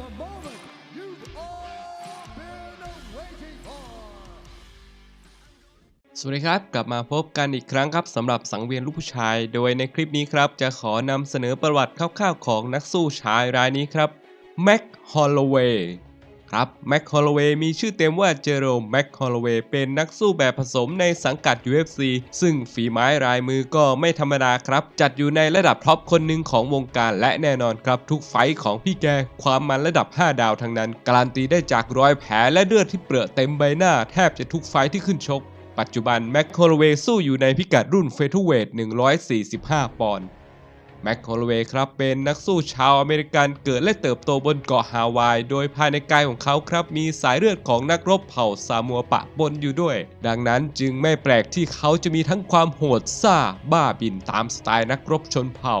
the moment you've all been waiting for. สวัสดีครับ กลับมาพบกันอีกครั้งครับสำหรับสังเวียนลูกผู้ชาย โดยในคลิปนี้ครับ จะขอนำเสนอประวัติคร่าวๆของนักสู้ชายรายนี้ครับแม็กฮอลโลเวย์ ครับแม็กฮอลโลเวย์มีชื่อเต็มว่าเจโรมแม็กฮอลโลเวย์เป็นนักสู้แบบผสมในสังกัด UFC ซึ่งฝีไม้ลายมือก็ไม่ธรรมดาครับ จัดอยู่ในระดับท็อปคนหนึ่งของวงการและแน่นอนครับ ทุกไฟของพี่แก ความมันระดับ 5 ดาวทั้งนั้น การันตีได้จากรอยแผลและเลือดที่เปรอะเต็มใบหน้าแทบจะทุกไฟที่ขึ้นชก ปัจจุบันแม็กโคลเวย์สู้อยู่ในพิกัดรุ่นเฟเธอร์เวท145 ปอนด์ แม็กโคลเวย์ครับเป็นนักสู้ชาวอเมริกันเกิดและเติบโตบนเกาะฮาวาย โดยภายในกายของเขาครับมีสายเลือดของนักรบเผ่าซามัวปะปนอยู่ด้วย ดังนั้นจึงไม่แปลกที่เขาจะมีทั้งความโหดซ่าบ้าบินตามสไตล์นักรบชนเผ่า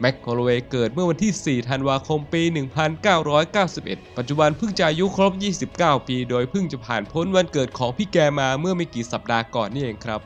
แม็กโคลเวย์เกิดเมื่อวันที่ 4 ธันวาคม ปี 1991 ปัจจุบันเพิ่งจะอายุครบ 29 ปี โดยเพิ่งจะผ่านพ้นวันเกิดของพี่แกมาเมื่อไม่กี่สัปดาห์ก่อนนี่เองครับ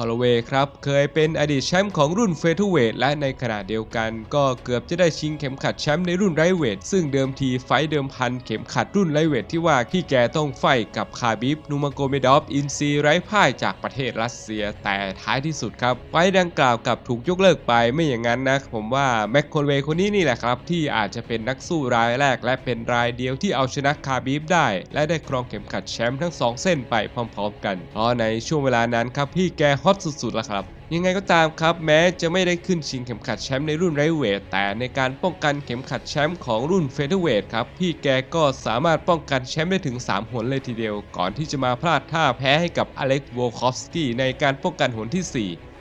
ฮอลโลเวย์ครับ เคยเป็นอดีตแชมป์ของรุ่นเฟเธอร์เวทและในขณะเดียวกัน ก็เกือบจะได้ชิงเข็มขัดแชมป์ในรุ่นไรเวทซึ่งเดิมทีไฟเดิมพันเข็มขัดรุ่นไรเวทที่ว่าพี่แกต้องไฟกับคาบิบนูมาโกเมดอฟอินซีไร้พ่ายจากประเทศรัสเซีย แต่ท้ายที่สุดครับ ไฟดังกล่าวกับถูกยกเลิกไปไม่อย่างนั้นนะ ผมว่าแม็กโคลเวย์คนนี้นี่แหละครับ ที่อาจจะเป็นนักสู้รายแรก และเป็นรายเดียวที่เอาชนะคาบิบได้ และได้ครองเข็มขัดแชมป์ทั้งสองเส้นไปพร้อม ๆ กันเพราะในช่วงเวลานั้นครับพี่แกฮอตสุดๆแล้วครับ ยังไงก็ตามครับ แม้จะไม่ได้ขึ้นชิงเข็มขัดแชมป์ในรุ่นไรเวทแต่ในการป้องกันเข็มขัดแชมป์ของรุ่นเฟเธอร์เวทครับ พี่แกก็สามารถป้องกันแชมป์ได้ถึง 3 หนเลยทีเดียว ก่อนที่จะมาพลาดท่าแพ้ให้กับอเล็กซ์โวคอฟสกี้ในการป้องกันหนที่ 4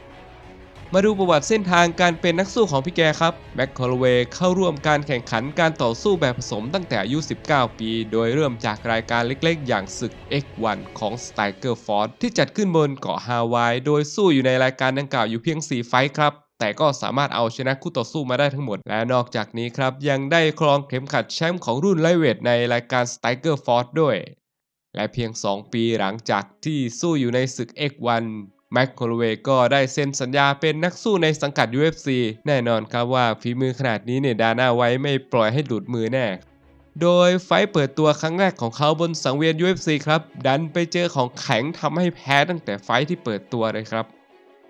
มาดูประวัติเส้นทางการเป็นนักสู้ของพี่แกครับแบ็คคอลเวย์เข้าร่วมการแข่งขันการต่อสู้แบบผสมตั้งแต่อายุ 19 ปี โดยเริ่มจากรายการเล็กๆ อย่างศึก X1 ของ s t i g e r f o r d ที่จัดขึ้นบนเกาะฮาวาย โดยสู้อยู่ในรายการดังกล่าวอยู่เพียง 4 ไฟท์ครับแต่ก็สามารถเอาชนะคู่ต่อสู้มาได้ทั้งหมด และนอกจากนี้ครับ ยังได้ครองเข็มขัดแชมป์ของรุ่นไลเวทในรายการ s t i g e r f o r d ด้วย และเพียง 2 ปีหลังจากที่สู้อยู่ในศึก X1 แม็กโคลเวย์ก็ได้เซ็นสัญญาเป็นนักสู้ในสังกัด UFC แน่นอนครับว่าฝีมือขนาดนี้เนี่ยดาน่าไว้ไม่ปล่อยให้หลุดมือแน่โดยไฟต์เปิดตัวครั้งแรกของเขาบนสังเวียน UFC ครับ ดันไปเจอของแข็งทำให้แพ้ตั้งแต่ไฟต์ที่เปิดตัวเลยครับ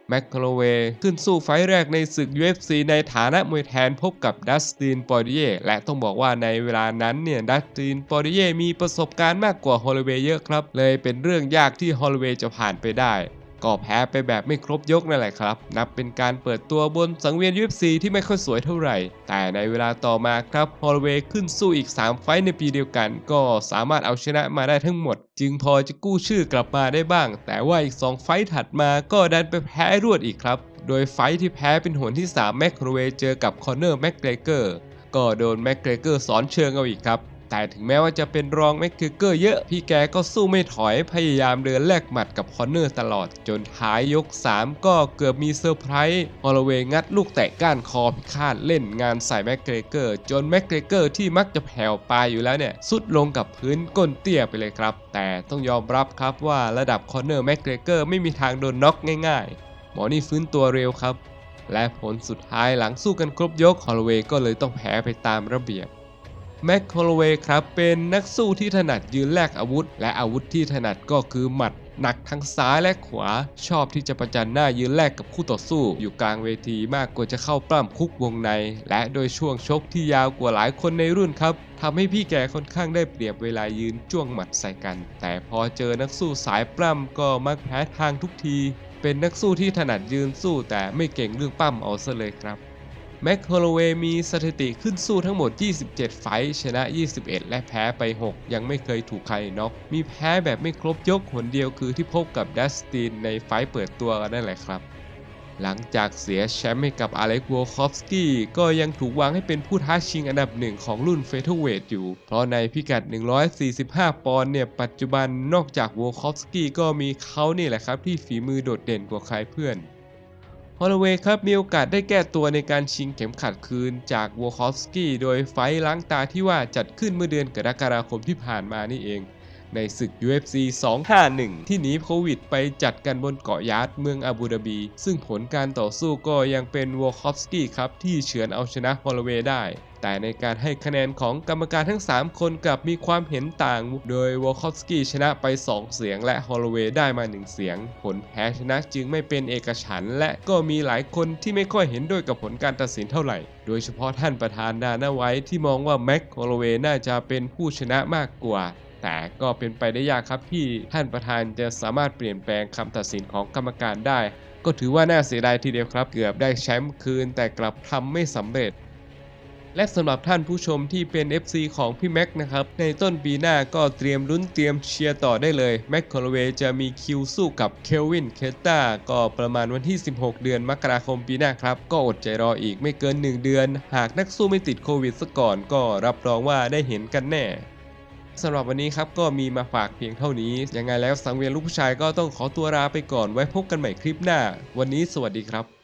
แม็กโคลเวย์ขึ้นสู้ไฟต์แรกในศึก UFC ในฐานะมวยแทนพบกับดัสตินปอร์ดิเยและต้องบอกว่าในเวลานั้นเนี่ยดัสตินปอร์ดิเยมีประสบการณ์มากกว่าฮอลลเวย์เยอะครับ เลยเป็นเรื่องยากที่ฮอลลเวย์จะผ่านไปได้ ก็แพ้ไปแบบไม่ครบยกนั่นแหละครับ นับเป็นการเปิดตัวบนสังเวียน UFC ที่ไม่ค่อยสวยเท่าไหร่ แต่ในเวลาต่อมาครับฮอลเวย์ขึ้นสู้อีก 3 ไฟต์ในปีเดียวกัน ก็สามารถเอาชนะมาได้ทั้งหมด จึงพอจะกู้ชื่อกลับมาได้บ้าง แต่ว่าอีก 2 ไฟต์ถัดมาก็ดันไปแพ้รวดอีกครับ โดยไฟต์ที่แพ้เป็นหนที่3แม็กโครเวย์เจอกับคอนเนอร์แม็กเกรเกอร์ก็โดนแม็กเกรเกอร์สอนเชิงเอาอีกครับ แต่ถึงแม้ว่าจะเป็นรองแม็กเกรเกอร์เยอะ พี่แกก็สู้ไม่ถอยพยายามเดินแลกหมัดกับคอนเนอร์ตลอด จนท้ายยก 3 ก็เกือบมีเซอร์ไพรส์ฮอลลเวย์งัดลูกแตะก้านคอพิฆาตเล่นงานใส่แม็กเกรเกอร์จนแม็กเกรเกอร์ที่มักจะแผ่วปลายอยู่แล้วเนี่ยสุดลงกับพื้นก้นเตี้ยไปเลยครับ แต่ต้องยอมรับครับว่าระดับคอนเนอร์แม็กเกรเกอร์ไม่มีทางโดนน็อกง่ายๆ หมอนี่ฟื้นตัวเร็วครับและผลสุดท้ายหลังสู้กันครบยกฮอลลเวย์ก็เลยต้องแพ้ไปตามระเบียบ แม็กฮอลเวย์ครับเป็นนักสู้ที่ถนัดยืนแลกอาวุธ และอาวุธที่ถนัดก็คือหมัดหนักทั้งซ้ายและขวา ชอบที่จะประจันหน้ายืนแลกกับคู่ต่อสู้ อยู่กลางเวทีมากกว่าจะเข้าปล้ำคุกวงใน และโดยช่วงชกที่ยาวกว่าหลายคนในรุ่นครับทำให้พี่แกค่อนข้างได้เปรียบเวลายืนจ้วงหมัดใส่กัน แต่พอเจอนักสู้สายปล้ำก็มักแพ้ทางทุกที เป็นนักสู้ที่ถนัดยืนสู้แต่ไม่เก่งเรื่องปั้มเอาซะเลยครับ แม็กโฮลเวย์มีสถิติขึ้นสู้ทั้งหมด 27 ไฟท์ชนะ 21 และแพ้ไป 6 ยังไม่เคยถูกใครน็อก มีแพ้แบบไม่ครบยกหนเดียวคือที่พบกับดัสตินในไฟท์เปิดตัวกันนั่นแหละครับ หลังจากเสียแชมป์ให้กับอเล็กโวคอฟสกี้ก็ยังถูกวางให้เป็นผู้ท้าชิงอันดับหนึ่งของรุ่นเฟเธอร์เวทอยู่ เพราะในพิกัด 145 ปอนด์เนี่ย ปัจจุบันนอกจากโวคอฟสกี้ก็มีเขานี่แหละครับที่ฝีมือโดดเด่นกว่าใครเพื่อน ฮอลลเวย์ครับมีโอกาสได้แก้ตัวในการชิงเข็มขัดคืนจากวอคอฟสกี้โดยไฟท์ล้างตาที่ว่าจัดขึ้นเมื่อเดือนกรกฎาคมที่ผ่านมานี่เอง ในศึก UFC 251 ที่หนีโควิดไปจัดกันบนเกาะยาร์ดเมืองอาบูดาบี ซึ่งผลการต่อสู้ก็ยังเป็นวอลคอฟสกี้ครับที่เฉือนเอาชนะฮอลลเวย์ได้ แต่ในการให้คะแนนของกรรมการทั้ง 3 คนกลับมีความเห็นต่าง โดยวอลคอฟสกี้ชนะไป 2 เสียง และฮอลลเวย์ได้มา 1 เสียง ผลแพ้ชนะจึงไม่เป็นเอกฉันท์และก็มีหลายคนที่ไม่ค่อยเห็นด้วยกับผลการตัดสินเท่าไหร่ โดยเฉพาะท่านประธานดานาไว้ที่มองว่าแม็กฮอลลเวย์น่าจะเป็นผู้ชนะมากกว่าแต่ก็เป็นไปได้ยากครับที่ท่านประธานจะสามารถเปลี่ยนแปลงคำตัดสินของกรรมการได้ ก็ถือว่าน่าเสียดายทีเดียวครับ เกือบได้แชมป์คืนแต่กลับทำไม่สำเร็จ และสำหรับท่านผู้ชมที่เป็น FC ของพี่แม็กนะครับ ในต้นปีหน้าก็เตรียมลุ้นเตรียมเชียร์ต่อได้เลย แม็กคอลเวย์จะมีคิวสู้กับเคลวินเคตตาก็ประมาณวันที่ 16 เดือนมกราคมปีหน้าครับ ก็อดใจรออีกไม่เกิน 1 เดือน หากนักสู้ไม่ติดโควิดซะก่อนก็รับรองว่าได้เห็นกันแน่สำหรับวันนี้ครับก็มีมาฝากเพียงเท่านี้ ยังไงแล้วสังเวียนลูกผู้ชายก็ต้องขอตัวลาไปก่อนไว้พบกันใหม่คลิปหน้า วันนี้สวัสดีครับ